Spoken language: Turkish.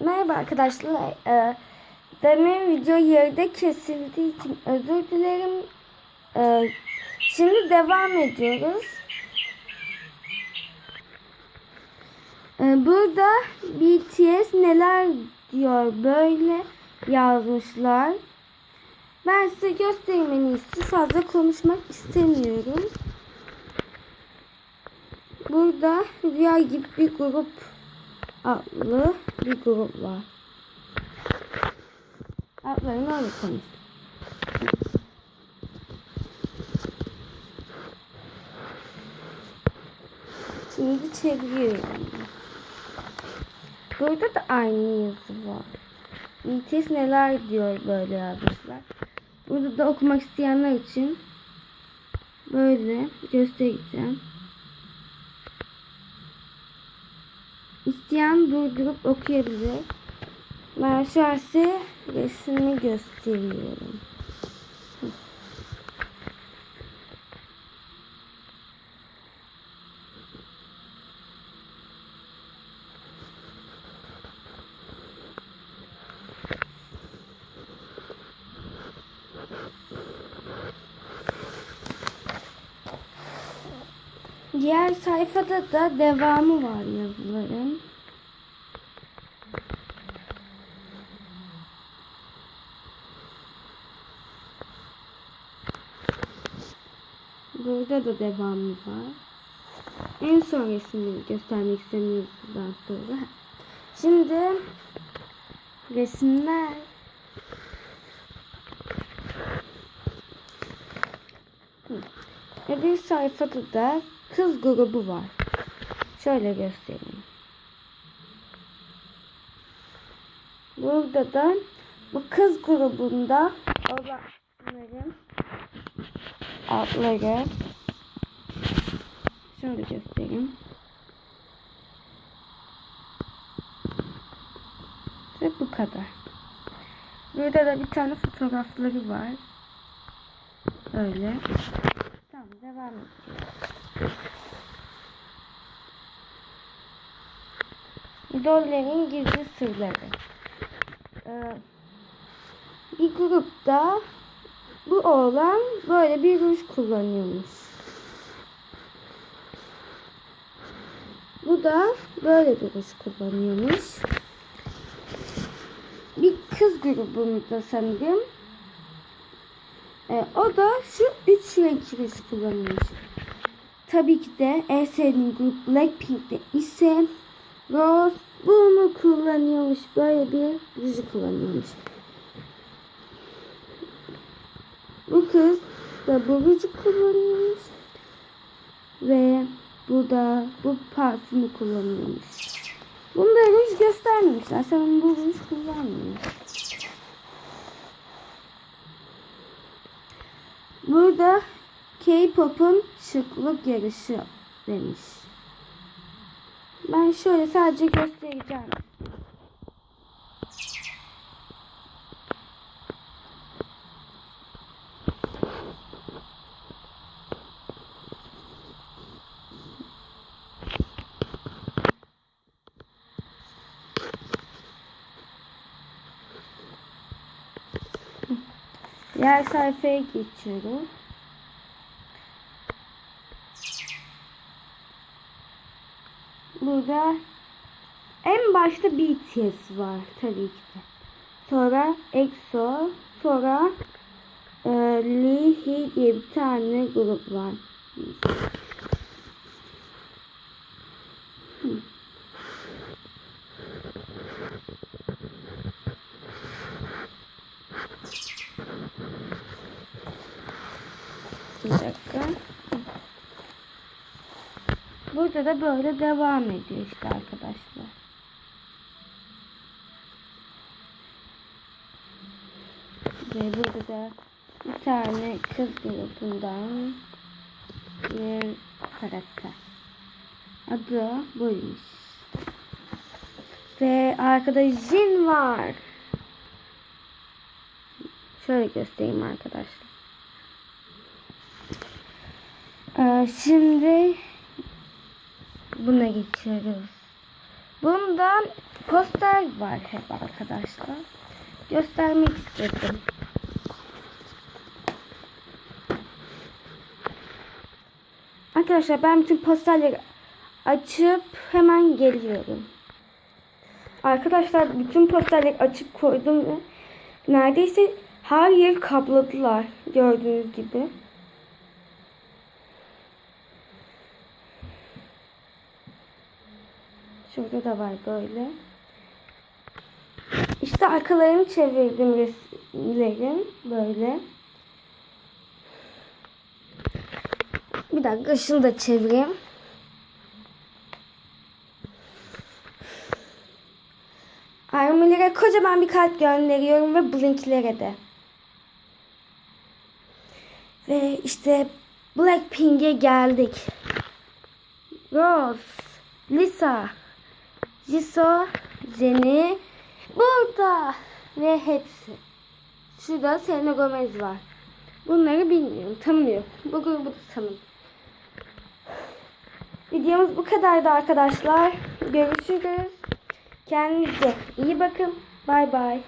Merhaba arkadaşlar. Ee, demin video yerde kesildiği için özür dilerim. Ee, şimdi devam ediyoruz. Ee, burada BTS neler diyor böyle yazmışlar. Ben size göstereyim en iyisi. Fazla konuşmak istemiyorum. Burada Rüya gibi bir grup adlı bir grup var. Adlarını konuş. Şimdi çeviriyorum. Burada da aynı yazı var. BTS neler diyor böyle yazmışlar. Burada da okumak isteyenler için böyle göstereceğim. İsteyen durdurup okuyabilir. Ben size resmini gösteriyorum. Diğer sayfada da devamı var yazıların. Burada da devamı var. En son resmini göstermek istemiyoruz daha sonra. Şimdi resimler. Hı. Öbür sayfada da kız grubu var. Şöyle göstereyim. Burada da bu kız grubunda olanların adları şöyle göstereyim. Ve bu kadar. Burada da bir tane fotoğrafları var. Öyle. Tamam devam ediyoruz. İdollerin gizli sırları. Ee, bir grupta bu oğlan böyle bir ruj kullanıyormuş. Bu da böyle bir ruj kullanıyormuş. Bir kız grubunda sanırım. Ee, o da şu üç renk ruj kullanıyormuş. Tabii ki de en sevdiğim grup Blackpink'te ise Rose bunu kullanıyormuş. Böyle bir ruju kullanıyormuş. Bu kız da bu ruju kullanıyormuş. Ve bu da bu parfümü kullanıyormuş. Bunda ruj göstermemişler. Sen bu ruj kullanmıyor. Burada K-pop'un şıklık yarışı demiş. Ben şöyle sadece göstereceğim. Diğer sayfaya geçiyoruz. Burada en başta BTS var tabii ki de. Sonra EXO, sonra e, Lee Hee diye bir tane grup var. Bir dakika. Burada da böyle devam ediyor işte arkadaşlar. Ve burada da bir tane kız grubundan bir karakter. Adı buymuş. Ve arkada Jin var. Şöyle göstereyim arkadaşlar. Ee, şimdi buna geçiyoruz. Bundan poster var hep arkadaşlar. Göstermek istedim. Arkadaşlar ben bütün posterleri açıp hemen geliyorum. Arkadaşlar bütün posterleri açıp koydum neredeyse her yeri kapladılar gördüğünüz gibi. Şurada da var böyle. İşte arkalarını çevirdim resimlerin böyle. Bir dakika şunu da çevireyim. Armilere kocaman bir kalp gönderiyorum ve Blink'lere de. Ve işte Blackpink'e geldik. Rose, Lisa, Jisoo, Jennie burada ve hepsi. Şurada Selena Gomez var. Bunları bilmiyorum, tanımıyorum. Bu grubu da tanımıyorum. Videomuz bu kadardı arkadaşlar. Görüşürüz. Kendinize iyi bakın. Bay bay.